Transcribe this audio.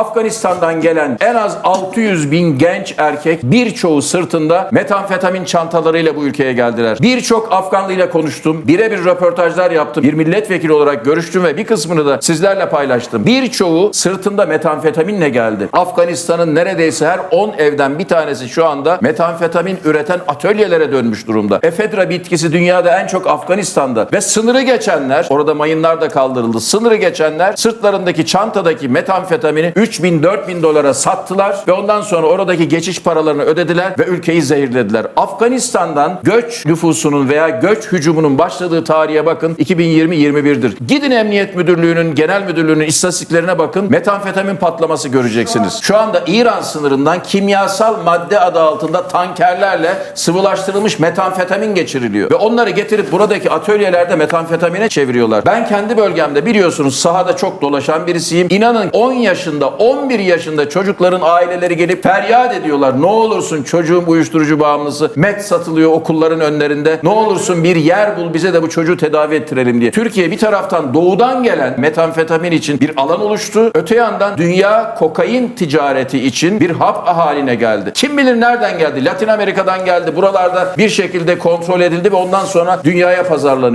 Afganistan'dan gelen en az 600 bin genç erkek birçoğu sırtında metamfetamin çantalarıyla bu ülkeye geldiler. Birçok Afganlıyla konuştum. Birebir röportajlar yaptım. Bir milletvekili olarak görüştüm ve bir kısmını da sizlerle paylaştım. Birçoğu sırtında metamfetaminle geldi. Afganistan'ın neredeyse her 10 evden bir tanesi şu anda metamfetamin üreten atölyelere dönmüş durumda. Efedra bitkisi dünyada en çok Afganistan'da ve sınırı geçenler, orada mayınlar da kaldırıldı. Sınırı geçenler sırtlarındaki çantadaki metamfetamini 3000 4000 dolara sattılar ve ondan sonra oradaki geçiş paralarını ödediler ve ülkeyi zehirlediler. Afganistan'dan göç nüfusunun veya göç hücumunun başladığı tarihe bakın 2020-21'dir. Gidin Emniyet Müdürlüğü'nün, Genel Müdürlüğü'nün istatistiklerine bakın. Metamfetamin patlaması göreceksiniz. Şu anda İran sınırından kimyasal madde adı altında tankerlerle sıvılaştırılmış metamfetamin geçiriliyor. Ve onları getirip buradaki atölyelerde metamfetamine çeviriyorlar. Ben kendi bölgemde biliyorsunuz sahada çok dolaşan birisiyim. İnanın 10 yaşında, 11 yaşında çocukların aileleri gelip feryat ediyorlar. Ne olursun çocuğum uyuşturucu bağımlısı. Met satılıyor okulların önlerinde. Ne olursun bir yer bul bize de bu çocuğu tedavi ettirelim diye. Türkiye bir taraftan doğudan gelen metamfetamin için bir alan oluştu. Öte yandan dünya kokain ticareti için bir hap haline geldi. Kim bilir nereden geldi? Latin Amerika'dan geldi. Buralarda bir şekilde kontrol edildi ve ondan sonra dünyaya pazarlanıyor.